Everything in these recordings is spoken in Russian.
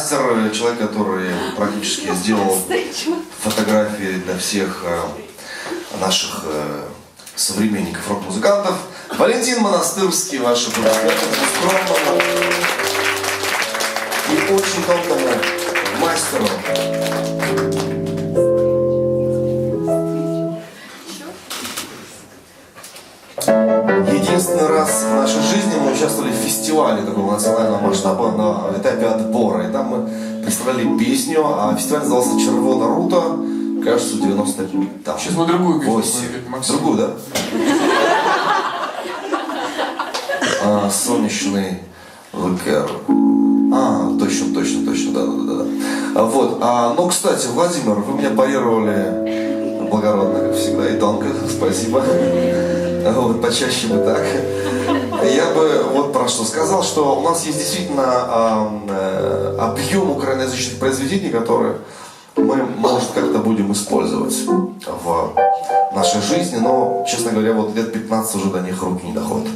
Мастер, человек, который практически сделал фотографии для всех э, наших э, современников рок-музыкантов. Валентин Монастырский, ваши аплодисменты скромному и очень тонкому мастеру. Единственный раз в нашей жизни мы участвовали в фестивале такого национального масштаба на этапе отбора. И там мы представляли песню, а фестиваль назывался «Червона рута», кажется, 90 там, Сейчас мы другую песню. Другую, да? А, солнечный лакер. А, точно, точно, точно, да, да, да, да. А, Вот, а, ну, кстати, Владимир, вы меня парировали благородно, как всегда, и тонко, спасибо. Вот, почаще бы так. Я бы вот про что сказал, что у нас есть действительно э, объем украиноязычных произведений, которые мы, может, как-то будем использовать в нашей жизни, но, честно говоря, вот лет 15 уже до них руки не доходят.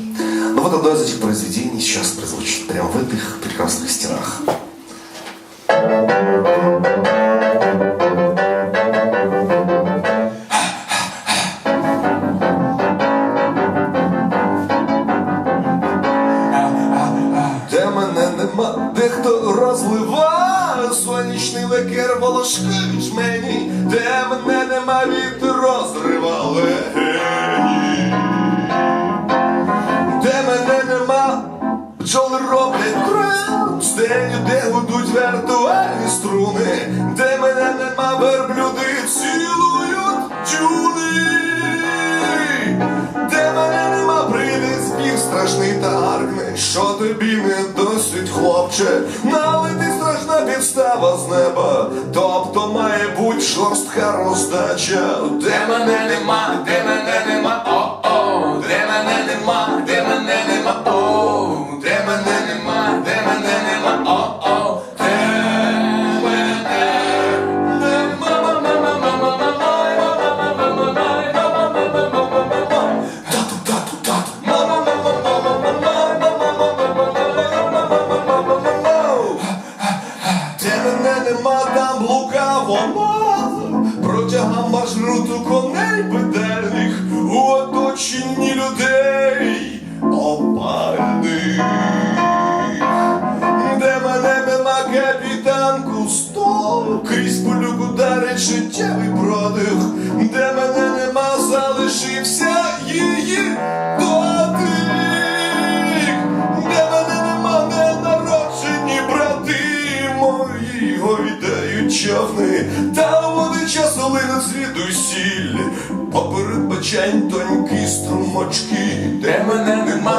Но вот одно из этих произведений сейчас прозвучит прямо в этих прекрасных стенах. Мене нема, де хто розливає сонячний лекер волошки жмені, де мене нема, вітер розрива легені. Де мене нема, бджоли роблять трем, стелю, де гудуть віртуальні струни, де мене нема, верблюди цілують страшний та гаркне, що тобі не досить, хлопче, налити страшна підстава з неба, тобто має бути жорстка роздача. Де мене нема, де мене нема, блукаво Протягом маршруту коней педальних У оточенні людей опальних. Де мене нема капітан Кусто Крізь полюк ударить життєвий гойдають там води часу линуть звідусіль Поперед печень тонькі струмочки Де мене нема,